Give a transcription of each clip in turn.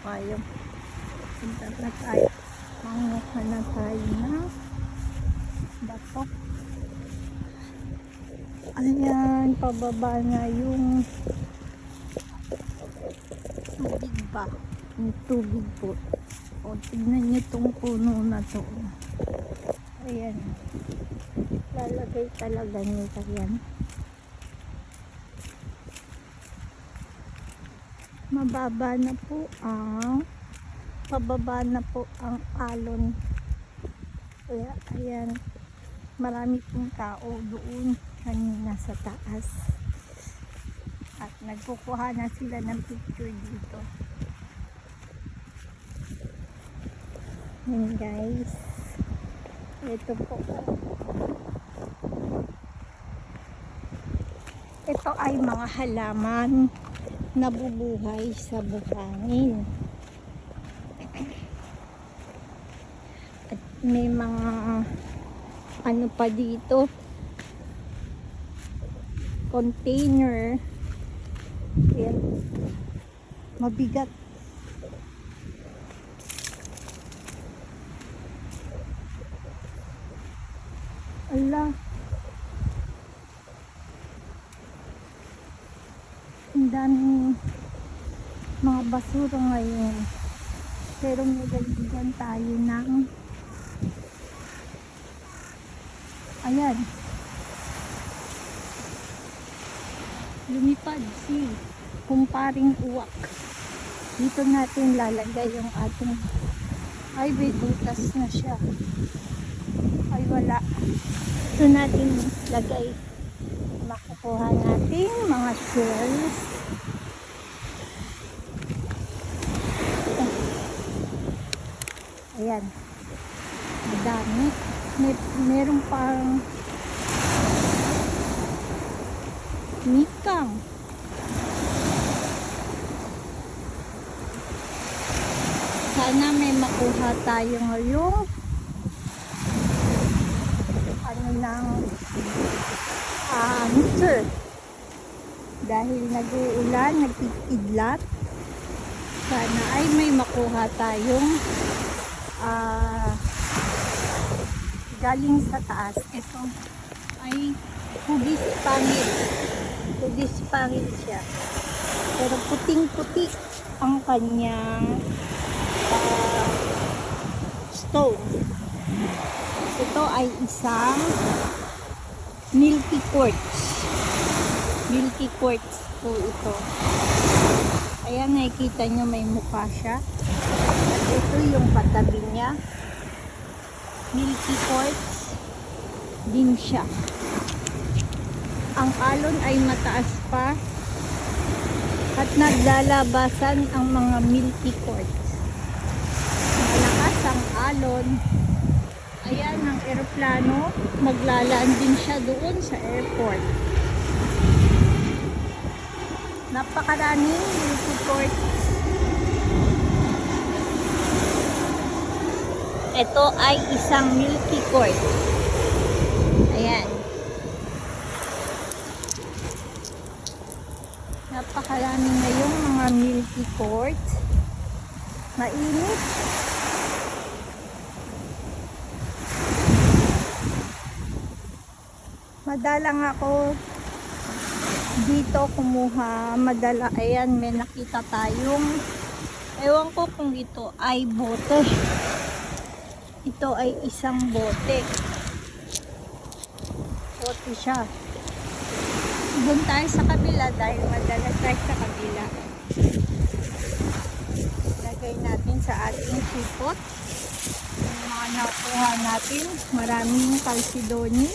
tayo. Punta na tayo. Manguha na tayo ng bato. Ayan, pababa na yung tubig ba? Yung tubig po. O, tignan niyo itong puno na to. Ayan. Lalagay talaga nila yan. Mababa na po ang pababa na po ang alon. Kaya, ayan. Marami pong tao doon kanina sa taas. At nagkukuha na sila ng picture dito. Yan guys. Ito po. Ito ay mga halaman na bubuhay sa buhangin. At may mga ano pa dito container Ayan. mabigat ala ang daming mga basura ngayon. Pero nilagyan tayo ng ayan. Lumipad si kumparing uwak. Dito natin lalagay yung ating ay may butas na siya. Ay wala. Ito natin lagay makukuha natin mga shells ayan. Madami. May, meron pang mikang sana may makuha tayo ngayong ano ng mixer dahil nag-uulan, nagpipidlat sana ay may makuha tayong ah galing sa taas. Ito ay hugis pangit. Hugis pangit siya. Pero puting puti ang kanyang ah, stone. Ito ay isang milky quartz. Milky quartz po ito. Ayan nakikita nyo may mukha siya. At ito yung katabi niya. Milky quartz din siya. Ang alon ay mataas pa at naglalabasan ang mga milky quartz. Malakas ang alon ayan ang eroplano maglalaan din siya doon sa airport. Napakaraming quartz ito ay isang milky quartz ayan. Napakarami ngayong mga milky quartz mainit madalang ako. Dito kumuha madala. Ayan may nakita tayong ewan ko kung ito ay bote. Ito ay isang bote. Bote siya. Doon tayo sa kabila dahil madalas tayo sa kabila. Lagay natin sa ating sipot. Yung mga nakuha natin maraming calcedony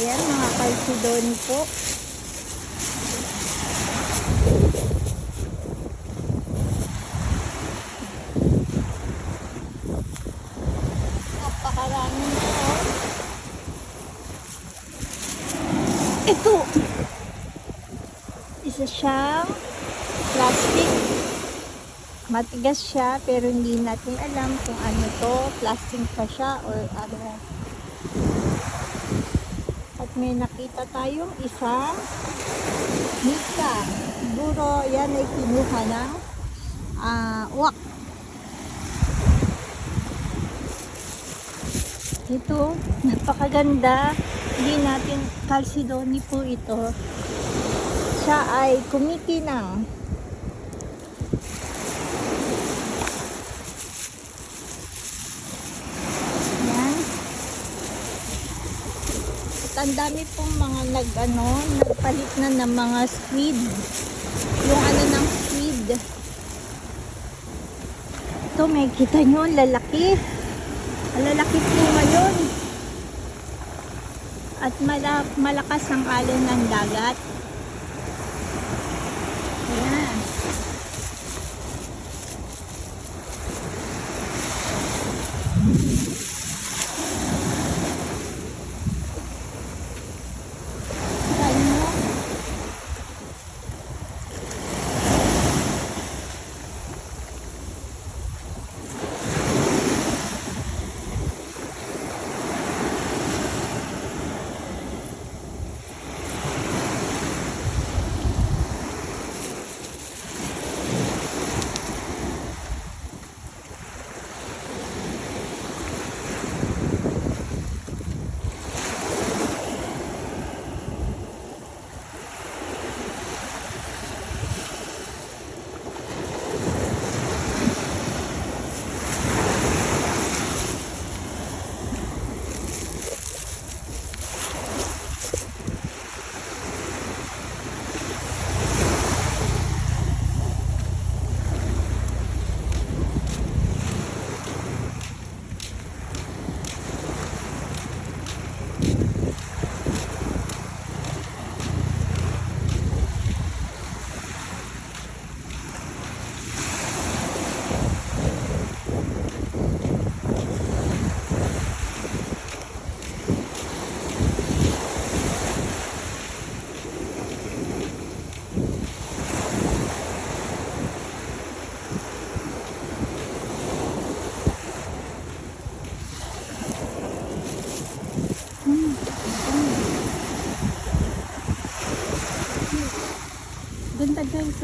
ayan mga calcedony po. Napakaraming po. Ito. Isa siyang plastic. Matigas siya pero hindi natin alam kung ano to. Plastic pa siya or ano at may nakita tayong isang mika siguro yan ay kinuha ng ah, uwak. Ito, napakaganda. Hindi natin calcedony po ito. Siya ay kumikinang. Yan. At ang dami pong mga nag, ano, nagpalit na ng mga squid. Yung ano ng squid. Ito, may kita nyo, lalaki. Ang lalaki po ngayon. At mala, malakas ang alon ng dagat. Ayan.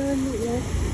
Ganda guys,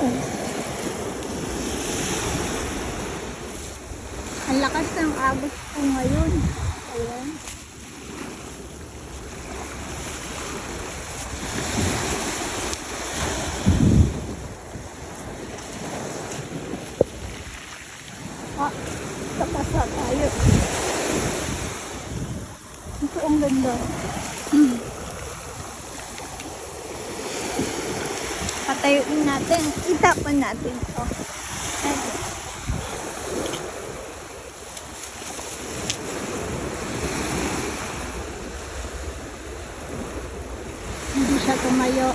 Ang lakas ng agos po ngayon. Ayan. Ah, tapasa tayo. Ito ang ganda. Patayuin natin. Itapan natin ito. Ayan. Hindi siya tumayo.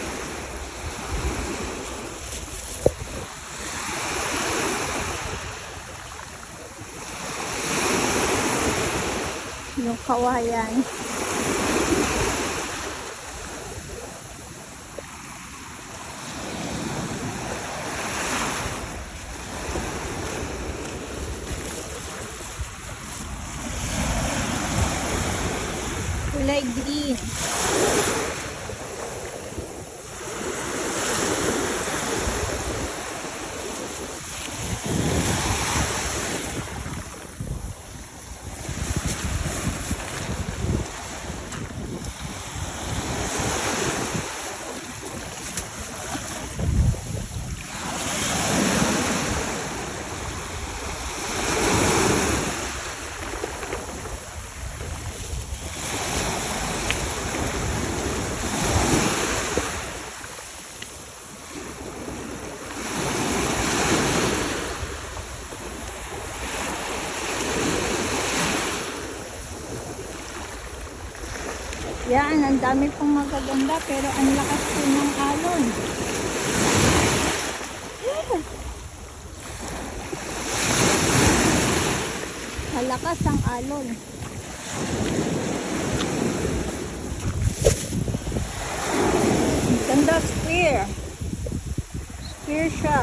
Yung kawayan. dried bean. Madami pong magaganda pero ang lakas po ng alon. Malakas ang alon. Ganda square. Square siya.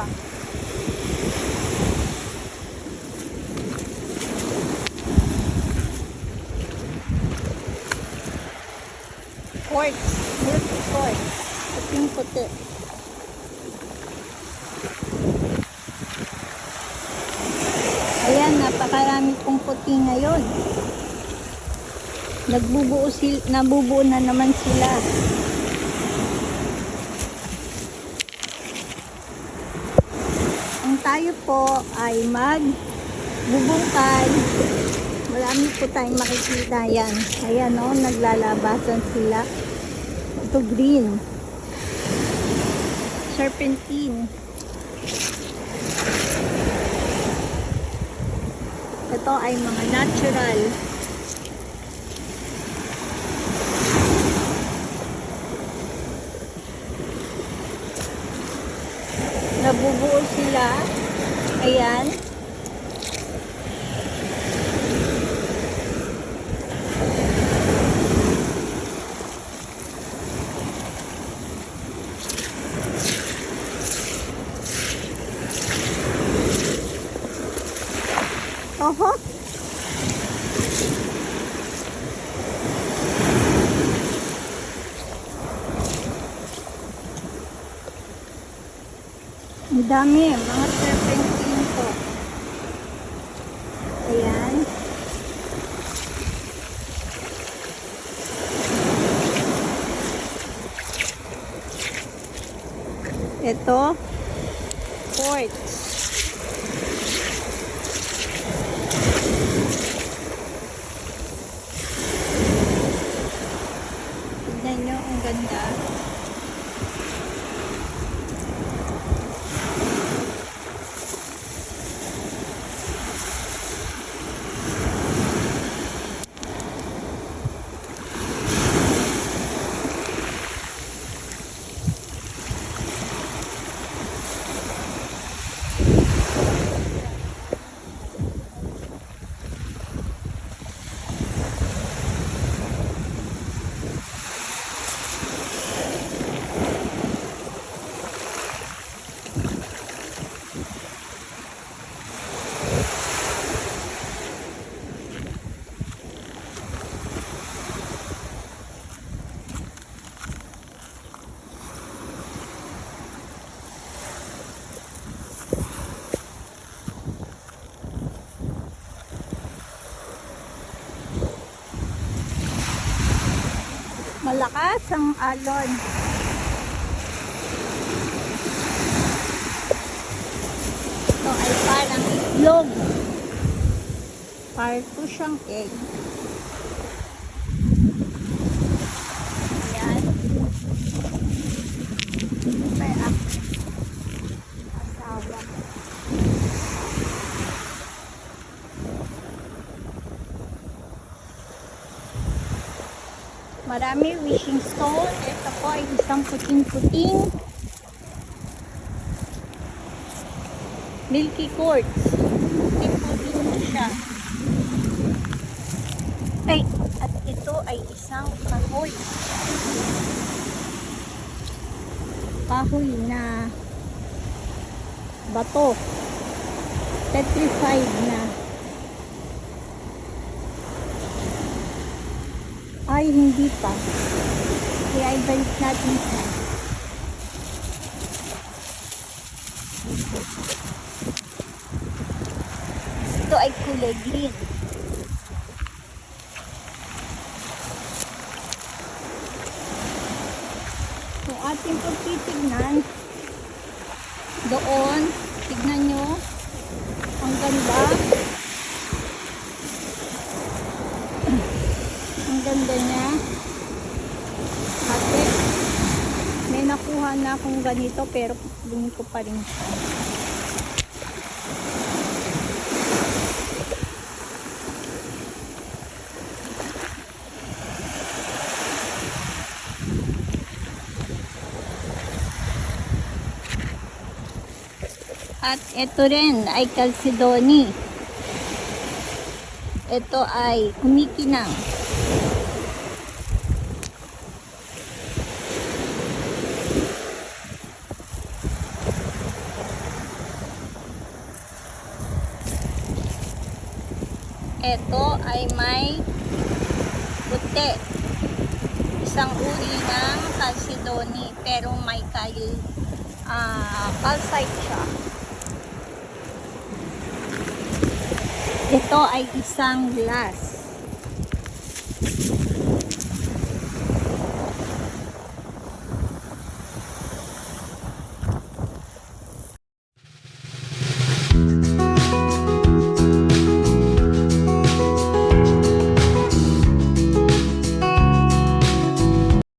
Quartz. Milky quartz. Puting puti. Ayan, napakarami pong puti ngayon. Nagbubuo sil nabubuo na naman sila. Ang tayo po ay mag bubungkay. Marami po tayong makikita yan. Ayan o, naglalabasan sila. Ito green. Serpentine. Ito ay mga natural. Nabubuo sila. Ayan. Ang dami, mga serpentine po. Ayan. Ito, quartz. Tignan nyo, ang ganda. Malakas ang alon. Ito ay parang itlog. Parang po siyang egg. Ayan. Ito ay aking asawa. Marami wishing stone. Ito po ay isang puting-puting milky quartz. Puting-puting siya. Ay, at ito ay isang kahoy. Kahoy na bato. Petrified na. Ay, hindi pa. Kaya ibalik natin siya. Ito ay kulay green. Kung ating pagtitignan, doon, mura nito pero bumili ko pa rin siya. At ito rin ay Calcedoni. Ito ay kumikinang. May puti. Isang uri ng Calcedony pero may kal ah calcite siya. Ito ay isang glass.